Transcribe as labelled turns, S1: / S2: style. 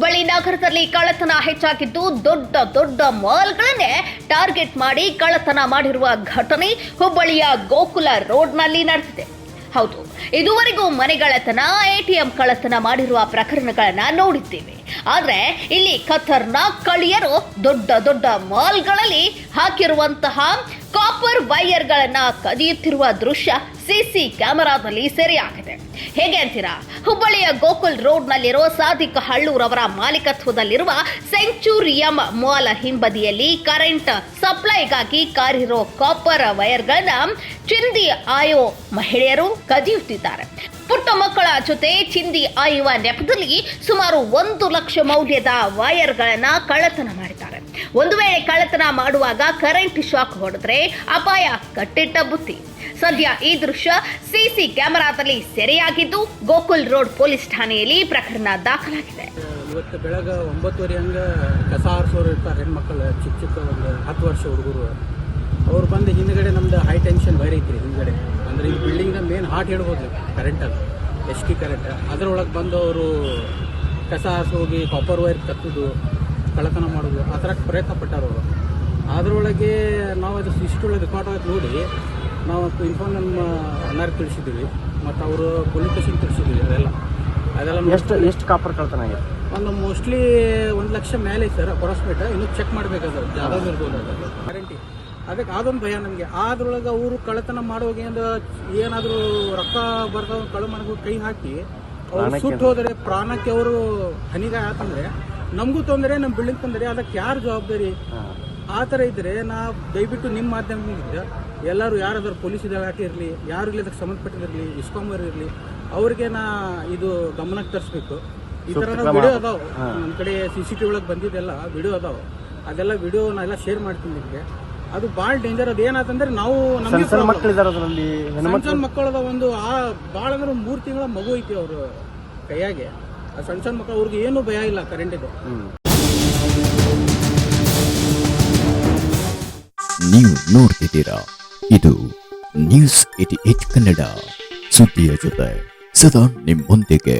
S1: ಹುಬ್ಬಳ್ಳಿ ನಗರದಲ್ಲಿ ಕಳ್ಳತನ ಹೆಚ್ಚಾಗಿದ್ದು ದೊಡ್ಡ ದೊಡ್ಡ ಮಾಲ್ಗಳನ್ನೇ ಟಾರ್ಗೆಟ್ ಮಾಡಿ ಕಳ್ಳತನ ಮಾಡಿರುವ ಘಟನೆ ಹುಬ್ಬಳ್ಳಿಯ ಗೋಕುಲ ರೋಡ್ನಲ್ಲಿ ನಡೆದಿದೆ. ಹೌದು, ಇದುವರೆಗೂ ಮನೆಗಳತನ ಎಟಿಎಂ ಕಳ್ಳತನ ಮಾಡಿರುವ ಪ್ರಕರಣಗಳನ್ನ ನೋಡಿದ್ದೇವೆ. ಆದ್ರೆ ಇಲ್ಲಿ ಖತರ್ನಾಕ್ ಕಳಿಯರು ದೊಡ್ಡ ದೊಡ್ಡ ಮಾಲ್ಗಳಲ್ಲಿ ಹಾಕಿರುವಂತಹ ಕಾಪರ್ ವೈಯರ್ಗಳನ್ನ ಕದಿಯುತ್ತಿರುವ ದೃಶ್ಯ ಸಿಸಿ ಕ್ಯಾಮೆರಾದಲ್ಲಿ ಸೆರೆಯಾಗಿದೆ. ಹೇಗೆ ಅಂತೀರಾ? ಹುಬ್ಬಳ್ಳಿಯ ಗೋಕುಲ್ ರೋಡ್ನಲ್ಲಿರೋ ಸಾದಿಕ್ ಹಳ್ಳೂರ್ ಅವರ ಮಾಲೀಕತ್ವದಲ್ಲಿರುವ ಸೆಂಚುರಿಯಂ ಮಾಲ್ ಹಿಂಬದಿಯಲ್ಲಿ ಕರೆಂಟ್ ಸಪ್ಲೈಗಾಗಿ ಕಾರಿರೋ ಕಾಪರ್ ವೈರ್ಗಳನ್ನ ಚಿಂದಿ ಆಯೋ ಮಹಿಳೆಯರು ಕದಿಯುತ್ತಿದ್ದಾರೆ. ಪುಟ್ಟ ಮಕ್ಕಳ ಜೊತೆ ಚಿಂದಿ ಆಯುವ ನೆಪದಲ್ಲಿ ಸುಮಾರು ಒಂದು ಲಕ್ಷ ಮೌಲ್ಯದ ವೈರ್ಗಳನ್ನ ಕಳ್ಳತನ ಮಾಡಿದ್ದಾರೆ. ಒಂದು ವೇಳೆ ಕಳ್ಳತನ ಮಾಡುವಾಗ ಕರೆಂಟ್ ಶಾಕ್ ಹೊಡೆದ್ರೆ ಅಪಾಯ, ಕಟ್ಟಿಟ್ಟ ಬುತ್ತಿ ಸದ್ಯ ಈ ದೃಶ್ಯ ಸಿಸಿ ಕ್ಯಾಮೆರಾದಲ್ಲಿ ಸೆರೆಯಾಗಿದ್ದು ಗೋಕುಲ್ ರೋಡ್ ಪೊಲೀಸ್ ಠಾಣೆಯಲ್ಲಿ ಪ್ರಕರಣ ದಾಖಲಾಗಿದೆ.
S2: ಇವತ್ತು ಬೆಳಗ್ಗೆ ಒಂಬತ್ತುವರೆ ಹಂಗೆ ಕಸ ಆರಿಸೋರು ಇರ್ತಾರೆ ಹೆಣ್ಮಕ್ಳು, ಚಿಕ್ಕ ಚಿಕ್ಕ ಒಂದು ಹತ್ತು ವರ್ಷ ಹುಡುಗರು. ಅವ್ರು ಬಂದು ಹಿಂದ್ಗಡೆ ನಮ್ದು ಹೈ ಟೆನ್ಷನ್ ವೈರ್ ಐತ್ರಿ ಹಿಂದ್ಗಡೆ. ಅಂದ್ರೆ ಈ ಬಿಲ್ಡಿಂಗ್ನ ಮೇನ್ ಹಾಟ್ ಹೇಳ್ಬೋದು ಕರೆಂಟ್ ಎಸ್ ಟಿ ಕರೆಂಟ್ ಅದರೊಳಗೆ ಬಂದು ಅವರು ಕಸ ಹೋಗಿ ಕಾಪರ್ ವೈರ್ ಕತ್ತುದು ಕಳ್ಳತನ ಮಾಡೋದು ಆ ಥರ ಪ್ರಯತ್ನ ಪಟ್ಟಾರ ಅವರು. ಅದರೊಳಗೆ ನಾವು ಅದು ಇಷ್ಟೊಳ್ಳೆ ರೆಕಾರ್ಡ್ ಆಗಿ ನೋಡಿ ನಾವು ಇನ್ಫಾರ್ಮ್ ನಮ್ಮ ಅಣ್ಣಾರಿಗೆ ತಿಳಿಸಿದ್ದೀವಿ ಮತ್ತು ಅವರು ಪೊಲೀಸ್ ಸ್ಟೇಷನ್ ತಿಳಿಸಿದ್ದೀವಿ ಅದೆಲ್ಲ. ಅದೆಲ್ಲ
S3: ಎಷ್ಟು ಎಷ್ಟು ಕಾಪರ್ ಕಳ್ತನ ಆಗಿದೆ?
S2: ಒಂದು ಮೋಸ್ಟ್ಲಿ ಒಂದು ಲಕ್ಷ ಮೇಲೆ ಸರ್ ಅಪ್ರಾಕ್ಸಿಮೇಟ್ ಇನ್ನು ಚೆಕ್ ಮಾಡಬೇಕಾದ್ರೆ ಜಾಗ ಇರ್ಬೋದು ಗ್ಯಾರಂಟಿ ಅದಕ್ಕೆ ಅದೊಂದು ಭಯ ನಮಗೆ. ಅದ್ರೊಳಗೆ ಅವರು ಕಳ್ಳತನ ಮಾಡುವಾಗ ಏನಾದರೂ ರೊಕ್ಕ ಬರ್ದ ಕಳ್ಳ ಮನೆಗೂ ಕೈ ಹಾಕಿ ಅವ್ರು ಸುಟ್ಟು ಹೋದರೆ ಪ್ರಾಣಕ್ಕೆ ಅವರು ಹನಿಗಾಯ ಆತಂದ್ರೆ ನಮಗೂ ತೊಂದರೆ ನಮ್ಮ ಬಿಲ್ಡಿಂಗ್ ತೊಂದರೆ ಅದಕ್ಕೆ ಯಾರು ಜವಾಬ್ದಾರಿ? ಆ ಥರ ಇದ್ರೆ ನಾ ದಯವಿಟ್ಟು ನಿಮ್ಮ ಮಾಧ್ಯಮದಿಂದ ಎಲ್ಲರೂ ಯಾರಾದ್ರೂ ಪೊಲೀಸ್ ಇಲಾಖೆ ಇರಲಿ ಯಾರು ಇಲ್ಲಿ ಅದಕ್ಕೆ ಸಂಬಂಧಪಟ್ಟಿರಲಿ ಇಸ್ಕಾಮರ್ ಇರಲಿ ಅವ್ರಿಗೆ ನಾ ಇದು ಗಮನಕ್ಕೆ ತರಿಸ್ಬೇಕು. ಈ ಥರ ವಿಡಿಯೋ ಅದಾವ. ನಮ್ಮ ಕಡೆ ಸಿ ಸಿ ಟಿ ಒಳಗೆ ಬಂದಿದ್ದೆಲ್ಲ ವಿಡಿಯೋ ಅದಾವ. ಅದೆಲ್ಲ ವಿಡಿಯೋ ನಾ ಎಲ್ಲ ಶೇರ್ ಮಾಡ್ತೀನಿ ನಿಮಗೆ. ಅದು ಭಾಳ ಡೇಂಜರ್ ಅದು ಏನಾತಂದ್ರೆ ನಾವು ನಮಗೆ
S3: ಸಣ್ಣ
S2: ಮಕ್ಕಳದ ಒಂದು ಆ ಭಾಳ ಅಂದ್ರೆ ಮೂರು ತಿಂಗಳ ಮಗು ಐತಿ ಅವರು ಕೈಯಾಗೆ. ಸಣ್ಣ ಸಣ್ಣ ಮಕ್ಕಳು ಅವ್ರಿಗೆ ಏನು ಭಯ ಇಲ್ಲ ಕರೆಂಟಿದು
S3: ಹ್ಮ್
S4: ನೀವು ನೋಡ್ತಿದ್ದೀರಾ? ಇದು ನ್ಯೂಸ್ ಏಟಿ ಏಟ್ ಕನ್ನಡ. ಸುದ್ದಿಯ ಜೊತೆ ಸದಾ ನಿಮ್ಮೊಂದಿಗೆ.